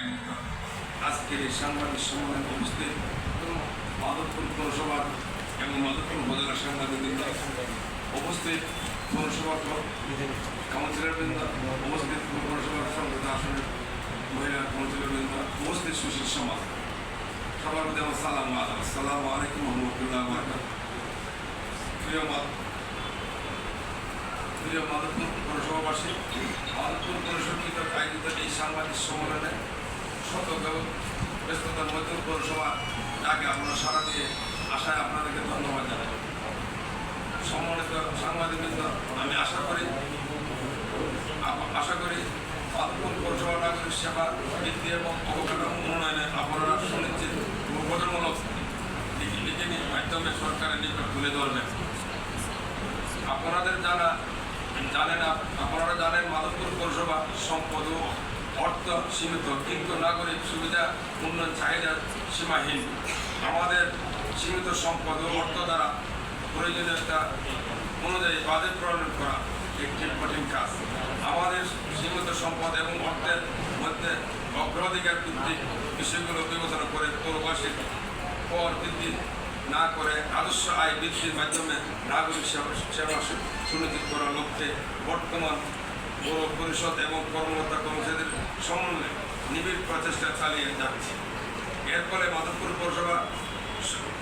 আজকের এই সাংবাদিক সম্মেলনে উপস্থিত মাধবপুর পৌরসভার এবং মাধবপুর উপজেলার সাংবাদিকবৃন্দ উপস্থিত পৌরসভার কাউন্সিলর বৃন্দ, উপস্থিত পৌরসভার সংসদ আসনের মহিলা কাউন্সিলর বৃন্দ, উপস্থিত সুশীল সমাজ। সবার মধ্যে আমার সালাম আলাম আসসালামু আলাইকুম রহমতুল্লাহ বরকাত প্রিয় প্রিয় মাধবপুর পৌরসভাবাসী মাধবপুর পৌরসভা আয়োজিত এই সাংবাদিক সম্মেলনে শত ব্যস্ততার মধ্যে পৌরসভা আগে আপনারা সারা দিয়ে আশায় আপনাদেরকে ধন্যবাদ জানাই। সম্মানিত সাংবাদিকবৃন্দ, আমি আশা করি আশা করি মাধবপুর পৌরসভা নাগরিক সেবা বৃদ্ধি এবং অবকাঠামো উন্নয়নে আপনারা সুনিশ্চিত ও গঠনমূলক মাধ্যমে সরকারের নিকট তুলে ধরবেন। আপনাদের জানা জানেন আপ- আপনারা জানেন মাধবপুর পৌরসভা সম্পদ অর্থ সীমিত কিন্তু নাগরিক সুবিধা উন্নয়ন চাহিদা সীমাহীন। আমাদের সীমিত সম্পদ ও অর্থ দ্বারা প্রয়োজনীয়তা অনুযায়ী বাজেট প্রণয়ন করা একটি কঠিন কাজ। আমাদের সীমিত সম্পদ এবং অর্থের মধ্যে অগ্রাধিকার ভিত্তিক বিষয়গুলো বিবেচনা করে পৌরবাসীর কর বৃদ্ধি না করে আদর্শ আয় বৃদ্ধির মাধ্যমে নাগরিক সেবা সুনিশ্চিত করার লক্ষ্যে বর্তমান পৌর পরিষদ এবং কর্মকর্তা কর্মচারীদের সমন্বয়ে নিবিড় প্রচেষ্টা চালিয়ে যাচ্ছে। এর ফলে মাধবপুর পৌরসভা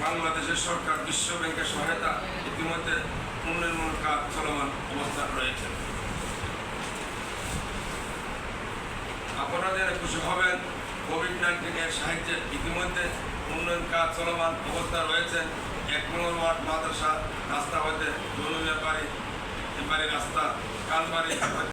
বাংলাদেশের সরকার বিশ্ব ব্যাংকের সহায়তা ইতিমধ্যে উন্নয়নমূলক কাজ চলমান অবস্থা রয়েছে। আপনারা খুশি হবেন কোভিড নাইন্টিনের সাহায্যে ইতিমধ্যে উন্নয়ন কাজ চলমান অবস্থা রয়েছে। এক নম্বর ওয়ার্ড মাদ্রাসা, রাস্তা হইতে জনুমিয়া বাড়ি বাড়ি রাস্তা, কানবাড়ি